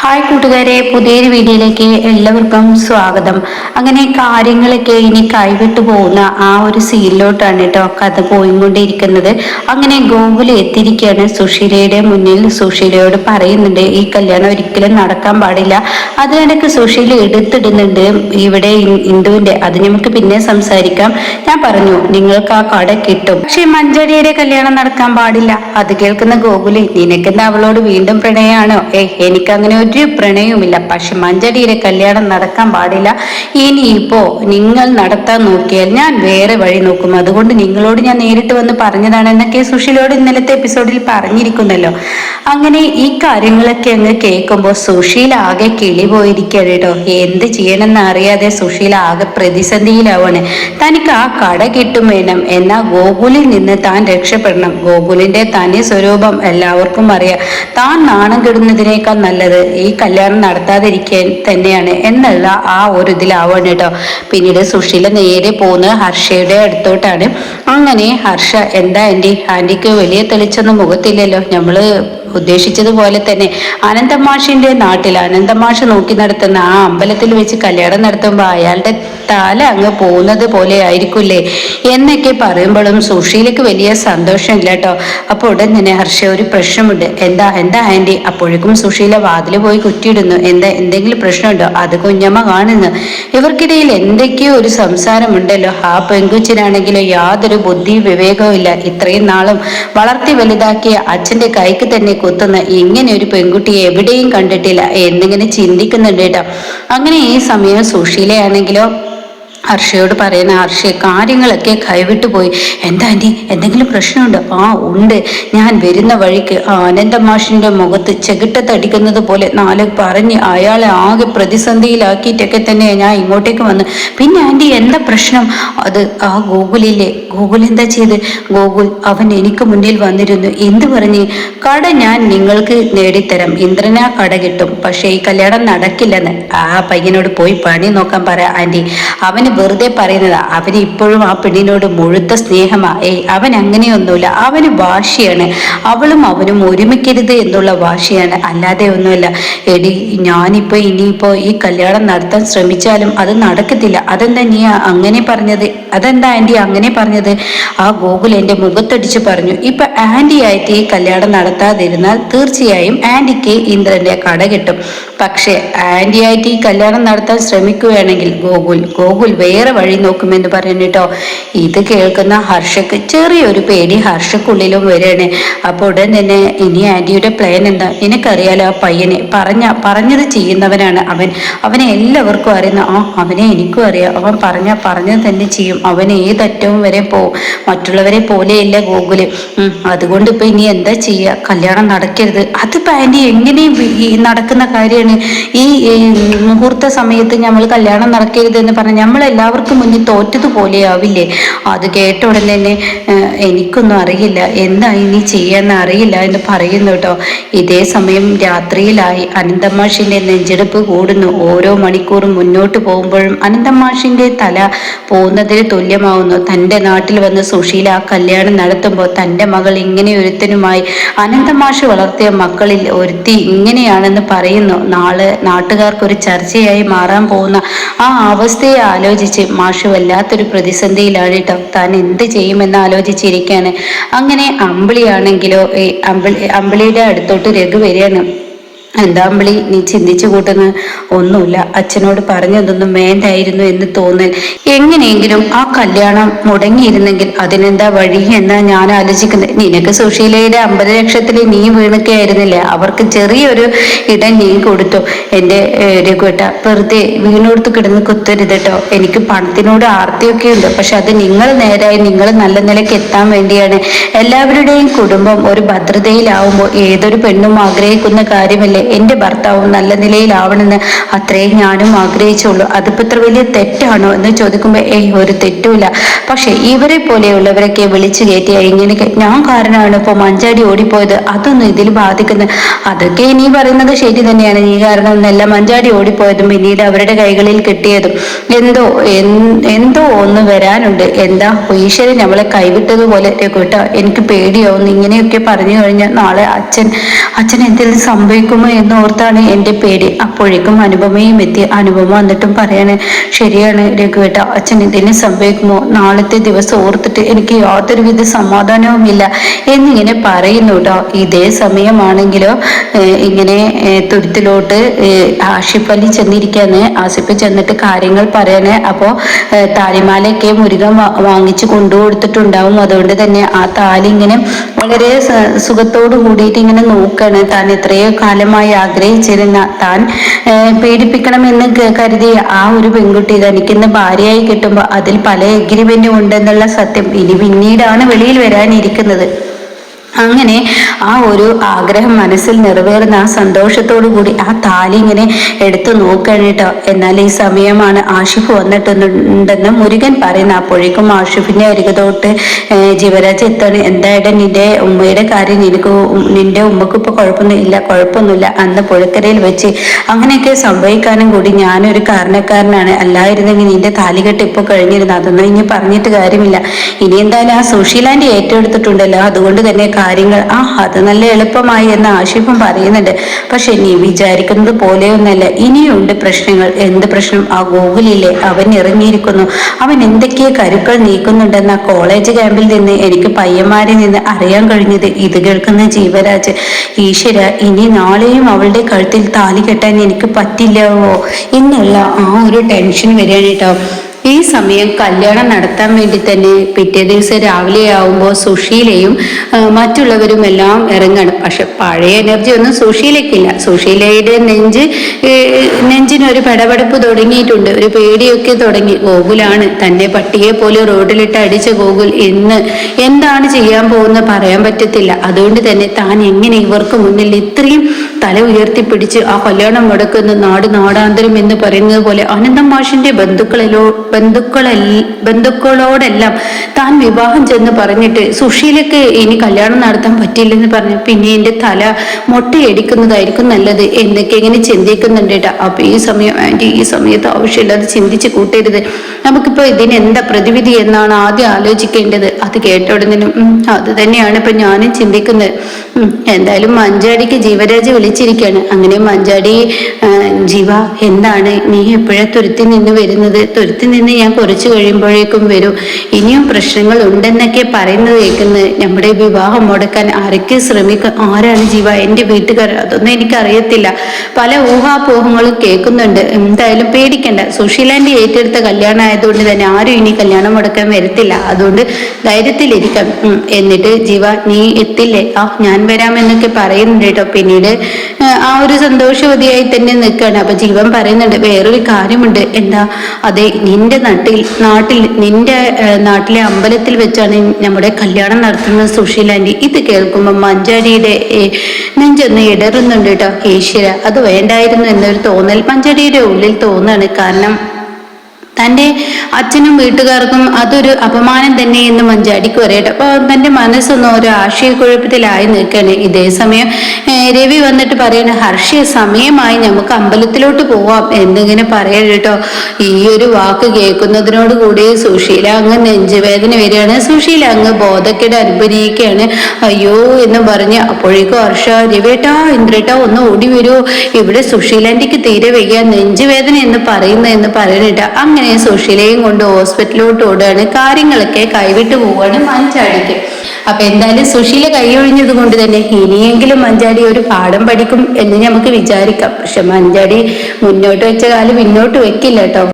Hi കൂട്ടുകാരെ പുതിയൊരു വീഡിയോയിലേക്ക് എല്ലാവർക്കും സ്വാഗതം. അങ്ങനെ കാര്യങ്ങളൊക്കെ ഇനി കൈവിട്ടു പോകുന്ന ആ ഒരു സീനിലോട്ടാണ് കേട്ടോ കഥ പോയിക്കൊണ്ടിരിക്കുന്നത്. അങ്ങനെ ഗോകുൽ എത്തിരിക്കുകയാണ് സുഷീലയുടെ മുന്നിൽ സുഷീലയോട് പറയുന്നുണ്ട് ഈ കല്യാണം ഒരിക്കലും നടക്കാൻ പാടില്ല. അതിനിടയ്ക്ക് സുഷീല എടുത്തിടുന്നുണ്ട് ഇവിടെ ഇന്ദുവിന്റെ. അത് നമുക്ക് പിന്നെ സംസാരിക്കാം. ഞാൻ പറഞ്ഞു നിങ്ങൾക്ക് ആ കട കിട്ടും. പക്ഷെ മഞ്ചടിയുടെ കല്യാണം നടക്കാൻ പാടില്ല. അത് കേൾക്കുന്ന ഗോകുലി നിനക്കെന്താ അവളോട് വീണ്ടും പ്രണയമാണോ? ഏ എനിക്ക് അങ്ങനെ ഒരു പ്രണയവുമില്ല. പക്ഷെ മഞ്ചടിയുടെ കല്യാണം നടക്കാൻ പാടില്ല. ഇനിയിപ്പോ നിങ്ങൾ നടത്താൻ നോക്കിയാൽ ഞാൻ വേറെ വഴി നോക്കും. അതുകൊണ്ട് നിങ്ങളോട് ഞാൻ നേരിട്ട് വന്ന് പറഞ്ഞതാണ് എന്നൊക്കെ സുഷിലോട് ഇന്നലത്തെ എപ്പിസോഡിൽ പറഞ്ഞിരിക്കുന്നല്ലോ. അങ്ങനെ ഈ കാര്യങ്ങളൊക്കെ അങ്ങ് കേൾക്കുമ്പോൾ സുശീൽ ആകെ കിളി പോയിരിക്കുകയാണ് കേട്ടോ. എന്ത് ചെയ്യണമെന്ന് അറിയാതെ സുശീൽ ആകെ പ്രതിസന്ധിയിലാവാണ് തനിക്ക് ആ കട കിട്ടും വേണം. എന്നാൽ ഗോകുലിൽ നിന്ന് താൻ രക്ഷപ്പെടണം. ഗോകുലിന്റെ തനി സ്വരൂപം എല്ലാവർക്കും അറിയാം. താൻ നാണം കെടുന്നതിനേക്കാൾ നല്ലത് ഈ കല്യാണം നടത്താതിരിക്കാൻ തന്നെയാണ് എന്നുള്ള ആ ഒരു ഇതിലാവാണ് കേട്ടോ. പിന്നീട് സുശീല നേരെ പോകുന്നത് ഹർഷയുടെ അടുത്തോട്ടാണ്. അങ്ങനെ ഹർഷ എന്താ ആന്റി ആന്റിക്ക് വലിയ തെളിച്ചൊന്നും മുഖത്തില്ലല്ലോ. നമ്മൾ ഉദ്ദേശിച്ചതുപോലെ തന്നെ അനന്തമാഷിന്റെ നാട്ടിൽ അനന്തമാഷ് നോക്കി നടത്തുന്ന ആ അമ്പലത്തിൽ വെച്ച് കല്യാണം നടത്തുമ്പോൾ അയാളുടെ തല അങ്ങ് പോകുന്നത് പോലെ ആയിരിക്കില്ലേ എന്നൊക്കെ പറയുമ്പോഴും സുഷീലക്ക് വലിയ സന്തോഷമില്ല കേട്ടോ. അപ്പോൾ ഉടൻ തന്നെ ഹർഷ ഒരു പ്രശ്നമുണ്ട്. എന്താ എന്താ ആന്റി അപ്പോഴേക്കും സുഷീല വാതിൽ പോയി കുറ്റിയിടുന്നു. എന്താ എന്തെങ്കിലും പ്രശ്നമുണ്ടോ? അത് കുഞ്ഞമ്മ കാണുന്നു. ഇവർക്കിടയിൽ എന്തൊക്കെയോ ഒരു സംസാരമുണ്ടല്ലോ. ആ പെങ്കുച്ചിനാണെങ്കിലും യാതൊരു ബുദ്ധി വിവേകവും ഇല്ല. ഇത്രയും നാളും വളർത്തി വലുതാക്കിയ അച്ഛന്റെ കൈക്ക് തന്നെ കുത്തുന്ന ഇങ്ങനെ ഒരു പെൺകുട്ടിയെ എവിടെയും കണ്ടിട്ടില്ല. എന്നിങ്ങനെ ചിന്തിക്കുന്നുണ്ട് കേട്ടോ. അങ്ങനെ ഈ സമയം സുശീലയാണെങ്കിലോ ഹർഷയോട് പറയുന്ന ഹർഷയെ കാര്യങ്ങളൊക്കെ കൈവിട്ടു പോയി. എന്താ ആന്റി എന്തെങ്കിലും പ്രശ്നമുണ്ടോ? ആ ഉണ്ട്. ഞാൻ വരുന്ന വഴിക്ക് ആനന്ദമാഷിന്റെ മുഖത്ത് ചെകിട്ടത്തടിക്കുന്നത് പോലെ നാല് പറഞ്ഞ് അയാളെ ആകെ പ്രതിസന്ധിയിലാക്കിയിട്ടൊക്കെ തന്നെ ഞാൻ ഇങ്ങോട്ടേക്ക് വന്ന്. പിന്നെ ആന്റി എന്താ പ്രശ്നം? അത് ആ ഗൂഗിളില്ലേ ഗൂഗിൾ എന്താ ചെയ്ത്? ഗൂഗിൾ അവൻ എനിക്ക് മുന്നിൽ വന്നിരുന്നു. എന്ത് പറഞ്ഞ്? കട ഞാൻ നിങ്ങൾക്ക് നേടിത്തരാം. ഇന്ദ്രനാ കട കിട്ടും. പക്ഷേ ഈ കല്യാണം നടക്കില്ലെന്ന് ആ പയ്യനോട് പോയി പണി നോക്കാൻ പറ ആന്റി അവന് വെറുതെ പറയുന്നതാ അവന് ഇപ്പോഴും ആ പെണ്ണിനോട് മുഴുത്ത സ്നേഹമാ. ഏയ് അവൻ അങ്ങനെയൊന്നുമില്ല. അവന് വാശിയാണ്. അവളും അവനും ഒരുമിക്കരുത് എന്നുള്ള വാശിയാണ്. അല്ലാതെ ഒന്നുമില്ല. എടി ഞാനിപ്പോ ഇനിയിപ്പോ ഈ കല്യാണം നടത്താൻ ശ്രമിച്ചാലും അത് നടക്കത്തില്ല. അതെന്താ നീ അങ്ങനെ പറഞ്ഞത്? അതെന്താ ആന്റി അങ്ങനെ പറഞ്ഞത്? ആ ഗോകുൽ എന്റെ മുഖത്തടിച്ച് പറഞ്ഞു. ഇപ്പൊ ആന്റി ആയിട്ട് ഈ കല്യാണം നടത്താതിരുന്നാൽ തീർച്ചയായും ആന്റിക്ക് ഇന്ദ്രന്റെ കട കിട്ടും. പക്ഷെ ആന്റി ആയിട്ട് ഈ കല്യാണം നടത്താൻ ശ്രമിക്കുകയാണെങ്കിൽ ഗോകുൽ ഗോകുൽ വേറെ വഴി നോക്കുമെന്ന് പറയുന്നു കേട്ടോ. ഇത് കേൾക്കുന്ന ഹർഷക്ക് ചെറിയൊരു പേടി ഹർഷക്കുള്ളിലും വരികയാണ്. അപ്പോൾ ഉടൻ തന്നെ ഇനി ആന്റിയുടെ പ്ലാൻ എന്താ? നിനക്കറിയാലോ ആ പയ്യനെ പറഞ്ഞ പറഞ്ഞത് ചെയ്യുന്നവനാണ് അവൻ. അവനെ എല്ലാവർക്കും അറിയുന്ന ആ അവനെ എനിക്കും അറിയാം. അവൻ പറഞ്ഞ പറഞ്ഞത് തന്നെ ചെയ്യും. അവൻ ഏതറ്റവും വരെ പോവും മറ്റുള്ളവരെ പോലെയല്ല ഗോകുൽ. അതുകൊണ്ട് ഇപ്പൊ ഇനി എന്താ ചെയ്യുക കല്യാണം നടക്കരുത്. അതിപ്പോ ആന്റി എങ്ങനെയും നടക്കുന്ന കാര്യമാണ്. ഈ മുഹൂർത്ത സമയത്ത് നമ്മൾ കല്യാണം നടക്കരുത് എന്ന് പറഞ്ഞാൽ നമ്മളെല്ലാവർക്കും മുന്നിൽ തോറ്റതുപോലെ ആവില്ലേ അത് കേട്ട ഉടനെ തന്നെ എനിക്കൊന്നും അറിയില്ല. എന്താ ഇനി ചെയ്യാന്ന് അറിയില്ല എന്ന് പറയുന്നു കേട്ടോ. ഇതേ സമയം രാത്രിയിലായി അനന്തമാഷിന്റെ നെഞ്ചെടുപ്പ് കൂടുന്നു. ഓരോ മണിക്കൂറും മുന്നോട്ട് പോകുമ്പോഴും അനന്തമാഷിന്റെ തല പോകുന്നതിന് തുല്യമാവുന്നു. തന്റെ നാട്ടിൽ വന്ന് സുശീല ആ കല്യാണം നടത്തുമ്പോൾ തന്റെ മകൾ ഇങ്ങനെ ഒരുത്തനുമായി അനന്തമാഷ് വളർത്തിയ മക്കളിൽ ഒരുത്തി ഇങ്ങനെയാണെന്ന് പറയുന്നു. നാളെ നാട്ടുകാർക്കൊരു ചർച്ചയായി മാറാൻ പോകുന്ന ആ അവസ്ഥയെ ആലോചിച്ച് മാഷു വല്ലാത്തൊരു പ്രതിസന്ധിയിലാണ് കേട്ടോ താൻ എന്ത് ചെയ്യുമെന്ന് ആലോചിച്ചിരിക്കുകയാണ് അങ്ങനെ അമ്പിളിയാണെങ്കിലോ അമ്പിളി അമ്പിളിയുടെ അടുത്തോട്ട് രഘു വരികയാണ്. എന്താ അമ്പിളി നീ ചിന്തിച്ചു കൂട്ടുന്ന ഒന്നുമില്ല. അച്ഛനോട് പറഞ്ഞതൊന്നും വേണ്ടായിരുന്നു എന്ന് തോന്നൽ. എങ്ങനെയെങ്കിലും ആ കല്യാണം മുടങ്ങിയിരുന്നെങ്കിൽ അതിനെന്താ വഴി എന്നാ ഞാൻ ആലോചിക്കുന്നത്. നിനക്ക് സുശീലയുടെ അമ്പത് ലക്ഷത്തിൽ നീ വീണൊക്കെയായിരുന്നില്ലേ? അവർക്ക് ചെറിയൊരു ഇടം നീ കൊടുത്തു. എന്റെ രഘുവേട്ട വെറുതെ വീണോടുത്ത് കിടന്ന് കുത്തരുത് കേട്ടോ എനിക്ക് പണത്തിനോട് ആർത്തിയൊക്കെ ഉണ്ട് പക്ഷെ അത് നിങ്ങൾ നേരായി നിങ്ങൾ നല്ല നിലയ്ക്ക് എത്താൻ വേണ്ടിയാണ്. എല്ലാവരുടെയും കുടുംബം ഒരു ഭദ്രതയിലാവുമ്പോൾ ഏതൊരു പെണ്ണും ആഗ്രഹിക്കുന്ന കാര്യമല്ലേ? എന്റെ ഭർത്താവും നല്ല നിലയിലാവണമെന്ന് അത്രേ ഞാനും ആഗ്രഹിച്ചുള്ളൂ. അതിപ്പോ ഇത്ര വലിയ തെറ്റാണോ എന്ന് ചോദിക്കുമ്പോൾ ഏയ് ഒരു തെറ്റുമില്ല. പക്ഷെ ഇവരെ പോലെയുള്ളവരൊക്കെ വിളിച്ചു കയറ്റിയ ഇങ്ങനെ ഞാൻ കാരണമാണ് ഇപ്പൊ മഞ്ചാടി ഓടിപ്പോയത് അതൊന്നും ഇതിൽ ബാധിക്കുന്നത് അതൊക്കെ നീ പറയുന്നത് ശരി തന്നെയാണ്. നീ കാരണം ഒന്നല്ല മഞ്ചാടി ഓടിപ്പോയതും പിന്നീട് അവരുടെ കൈകളിൽ കിട്ടിയതും. എന്തോ എന്തോ ഒന്ന് വരാനുണ്ട്. എന്താ ഈശ്വരൻ നമ്മളെ കൈവിട്ടതുപോലെ കേട്ടോ എനിക്ക് പേടിയാവുന്നു. ഇങ്ങനെയൊക്കെ പറഞ്ഞു കഴിഞ്ഞാൽ നാളെ അച്ഛൻ അച്ഛൻ എന്തെങ്കിലും സംഭവിക്കുമോ എന്ന് ഓർത്താണ് എന്റെ പേടി. അപ്പോഴേക്കും അനുപമയും എത്തി. അനുപമ വന്നിട്ടും പറയാണ് ശരിയാണ് രഘുവേട്ട അച്ഛൻ ഇതിന് സംഭവിക്കുമോ? നാളത്തെ ദിവസം ഓർത്തിട്ട് എനിക്ക് യാതൊരുവിധ സമാധാനവുമില്ല. എന്നിങ്ങനെ പറയുന്നു കേട്ടോ ഇതേ സമയമാണെങ്കിലോ ഇങ്ങനെ തുരുത്തിലോട്ട് ആഷിഫ് അലി ചെന്നിരിക്കാന്ന് ആസിഫ് ചെന്നിട്ട് കാര്യങ്ങൾ പറയണേ. അപ്പോ താലിമാലയൊക്കെ മുരുകൻ വാങ്ങിച്ചു കൊണ്ടുകൊടുത്തിട്ടുണ്ടാവും. അതുകൊണ്ട് തന്നെ ആ താലി ഇങ്ങനെ വളരെ സുഖത്തോടു കൂടിയിട്ട് ഇങ്ങനെ നോക്കാണ്. താൻ എത്രയോ കാലമായി ആഗ്രഹിച്ചിരുന്ന താൻ പീഡിപ്പിക്കണമെന്ന് കരുതിയ ആ ഒരു പെൺകുട്ടി തനിക്കിന്ന് ഭാര്യയായി കിട്ടുമ്പോൾ അതിൽ പല എഗ്രിമെന്റും ഉണ്ടെന്നുള്ള സത്യം ഇനി പിന്നീടാണ് വെളിയിൽ വരാനിരിക്കുന്നത്. അങ്ങനെ ആ ഒരു ആഗ്രഹം മനസ്സിൽ നിറവേറുന്ന ആ സന്തോഷത്തോടു കൂടി ആ താലി ഇങ്ങനെ എടുത്തു നോക്കണം കേട്ടോ എന്നാൽ ഈ സമയമാണ് ആഷിഫ് വന്നിട്ടുണ്ടെന്ന് മുരുകൻ പറയുന്ന. അപ്പോഴേക്കും ആഷിഫിന്റെ അരികതോട്ട് ജീവരാജ് എത്താണ്. എന്തായാലും നിന്റെ ഉമ്മയുടെ കാര്യം നിനക്ക് നിന്റെ ഉമ്മക്ക് ഇപ്പൊ കുഴപ്പമൊന്നും ഇല്ല കുഴപ്പമൊന്നുമില്ല. അന്ന് പുഴക്കരയിൽ വെച്ച് അങ്ങനെയൊക്കെ സംഭവിക്കാനും കൂടി ഞാനൊരു കാരണക്കാരനാണ്. അല്ലായിരുന്നെങ്കിൽ നിന്റെ താലികെട്ട് ഇപ്പൊ കഴിഞ്ഞിരുന്നു. അതൊന്നും ഇനി പറഞ്ഞിട്ട് കാര്യമില്ല. ഇനി എന്തായാലും ആ സുശീലാന്റെ ഏറ്റെടുത്തിട്ടുണ്ടല്ലോ. അതുകൊണ്ട് തന്നെ കാര്യങ്ങൾ. ആ അത് നല്ല എളുപ്പമായി എന്ന് ആശിഫും പറയുന്നുണ്ട്. പക്ഷെ നീ വിചാരിക്കുന്നത് പോലെയൊന്നല്ല. ഇനിയുണ്ട് പ്രശ്നങ്ങൾ. എന്ത് പ്രശ്നം? ആ ഗൂഗിളിലെ അവൻ ഇറങ്ങിയിരിക്കുന്നു. അവൻ എന്തൊക്കെ കരുക്കൾ നീക്കുന്നുണ്ടെന്ന കോളേജ് ക്യാമ്പിൽ നിന്ന് എനിക്ക് പയ്യന്മാരിൽ നിന്ന് അറിയാൻ കഴിഞ്ഞത്. ഇത് കേൾക്കുന്ന ജീവരാജ് ഈശ്വര ഇനി നാളെയും അവളുടെ കഴുത്തിൽ താലി കെട്ടാൻ എനിക്ക് പറ്റില്ലവോ? എന്നുള്ള ആ ഒരു ടെൻഷൻ വരികയാണ് കേട്ടോ. ഈ സമയം കല്യാണം നടത്താൻ വേണ്ടി തന്നെ പിറ്റേ ദിവസം രാവിലെ ആവുമ്പോൾ സുഷീലയും മറ്റുള്ളവരും എല്ലാം ഇറങ്ങണം. പക്ഷെ പഴയ എനർജി ഒന്നും സുഷീലയ്ക്കില്ല സുഷീലയുടെ നെഞ്ച് നെഞ്ചിനൊരു പടപടപ്പ് തുടങ്ങിയിട്ടുണ്ട്. ഒരു പേടിയൊക്കെ തുടങ്ങി. ഗോകുലാണ് തന്നെ പട്ടിയെ പോലെ റോഡിലിട്ട് അടിച്ച ഗോകുൽ ഇന്ന് എന്താണ് ചെയ്യാൻ പോകുന്നത് പറയാൻ പറ്റത്തില്ല. അതുകൊണ്ട് തന്നെ താൻ എങ്ങനെ ഇവർക്ക് മുന്നിൽ ഇത്രയും തല ഉയർത്തിപ്പിടിച്ച് ആ കല്യാണം മുടക്കുന്ന നാട് നാടാന്തരം എന്ന് പറയുന്നത് പോലെ അനന്തം മാഷിന്റെ ബന്ധുക്കളിലോ ബന്ധുക്കളെ ബന്ധുക്കളോടെല്ലാം താൻ വിവാഹം ചെന്ന് പറഞ്ഞിട്ട് സുഷീലക്ക് ഇനി കല്യാണം നടത്താൻ പറ്റില്ലെന്ന് പറഞ്ഞു പിന്നെ എന്റെ തല മുട്ടയടിക്കുന്നതായിരിക്കും നല്ലത് എന്നൊക്കെ ഇങ്ങനെ ചിന്തിക്കുന്നുണ്ട് കേട്ടോ അപ്പൊ ഈ സമയം ആന്റി ഈ സമയത്ത് ആവശ്യമില്ലാതെ ചിന്തിച്ച് കൂട്ടരുത്. നമുക്കിപ്പോ ഇതിന് എന്താ പ്രതിവിധി എന്നാണ് ആദ്യം ആലോചിക്കേണ്ടത്. അത് കേട്ട ഉടനും അത് തന്നെയാണ് ഇപ്പൊ ഞാനും ചിന്തിക്കുന്നത്. എന്തായാലും മഞ്ചാടിക്ക് ജീവരാജ് വിളിച്ചിരിക്കുകയാണ് അങ്ങനെ മഞ്ചാടി ജീവ എന്താണ്? നീ എപ്പോഴാ തുരുത്തി നിന്ന് വരുന്നത്? തുരുത്തി നിന്ന് ഞാൻ കുറച്ചു കഴിയുമ്പോഴേക്കും വരും. ഇനിയും പ്രശ്നങ്ങൾ ഉണ്ടെന്നൊക്കെ പറയുന്നത് കേൾക്കുന്നത് നമ്മുടെ വിവാഹം മുടക്കാൻ ആരൊക്കെ ശ്രമിക്കും ആരാണ് ജീവ? എന്റെ വീട്ടുകാർ അതൊന്നും എനിക്കറിയത്തില്ല. പല ഊഹാപോഹങ്ങളും കേൾക്കുന്നുണ്ട്. എന്തായാലും പേടിക്കണ്ട. സുശീലാന്റെ ഏറ്റെടുത്ത കല്യാണം ആയതുകൊണ്ട് തന്നെ ആരും ഇനി കല്യാണം മുടക്കാൻ വരത്തില്ല. അതുകൊണ്ട് ധൈര്യത്തിലിരിക്കാം. എന്നിട്ട് ജീവ നീ എത്തില്ലേ? ആ ഞാൻ വരാമെന്നൊക്കെ പറയുന്നുണ്ട് കേട്ടോ. പിന്നീട് ആ ഒരു സന്തോഷവതിയായി തന്നെ നിൽക്കുകയാണ്. അപ്പൊ ജീവൻ പറയുന്നുണ്ട് വേറൊരു കാര്യമുണ്ട്. എന്താ? അതെ നിന്റെ നാട്ടിൽ നാട്ടിൽ നിന്റെ നാട്ടിലെ അമ്പലത്തിൽ വെച്ചാണ് നമ്മുടെ കല്യാണം നടത്തുന്നത് സുശീലാന്റി ഇത് കേൾക്കുമ്പോൾ മഞ്ചാടിയുടെ നെഞ്ചൊന്ന് ഇടറുന്നുണ്ട് കേട്ടോ ഈശ്വര അത് വേണ്ടായിരുന്നു എന്നൊരു തോന്നൽ മഞ്ചാടിയുടെ ഉള്ളിൽ തോന്നാണ്. കാരണം തന്റെ അച്ഛനും വീട്ടുകാർക്കും അതൊരു അപമാനം തന്നെ എന്ന് മഞ്ചാടിക്ക് പറയട്ടെ. അപ്പോൾ തന്റെ മനസ്സൊന്നും ഒരു ആശയക്കുഴപ്പത്തിലായി നിൽക്കണേ ഇതേ സമയം. രവി വന്നിട്ട് പറയണ ഹർഷിയ സമയമായി നമുക്ക് അമ്പലത്തിലോട്ട് പോവാം. എന്നിങ്ങനെ പറയണം കേട്ടോ. ഈ ഒരു വാക്ക് കേൾക്കുന്നതിനോട് കൂടി സുശീല അങ്ങ് നെഞ്ചുവേദന വരികയാണ്. സുശീല അങ്ങ് ബോധക്കേട് അനുഭവിക്കുകയാണ്. അയ്യോ എന്ന് പറഞ്ഞ് അപ്പോഴേക്കും ഹർഷ രവിയേട്ടാ ഇന്ദ്രേട്ടാ ഒന്ന് ഓടി വരുമോ ഇവിടെ സുശീലാന്റെക്ക് തീരെ വയ്യ. നെഞ്ചുവേദന എന്ന് പറയുന്ന എന്ന് പറയണിട്ട അങ്ങനെ അങ്ങനെ സുശീലയും കൊണ്ട് ഹോസ്പിറ്റലിലോട്ട് ഓടുകയാണ്. കാര്യങ്ങളൊക്കെ കൈവിട്ട് പോവുകയാണ് മഞ്ചാടിക്ക്. അപ്പൊ എന്തായാലും സുശീല കൈയൊഴിഞ്ഞത് കൊണ്ട് തന്നെ ഇനിയെങ്കിലും മഞ്ചാടി ഒരു പാഠം പഠിക്കും എന്ന് നമുക്ക് വിചാരിക്കാം. പക്ഷെ മഞ്ചാടി മുന്നോട്ട് വെച്ച കാലം പിന്നോട്ട് വെക്കില്ല കേട്ടോ.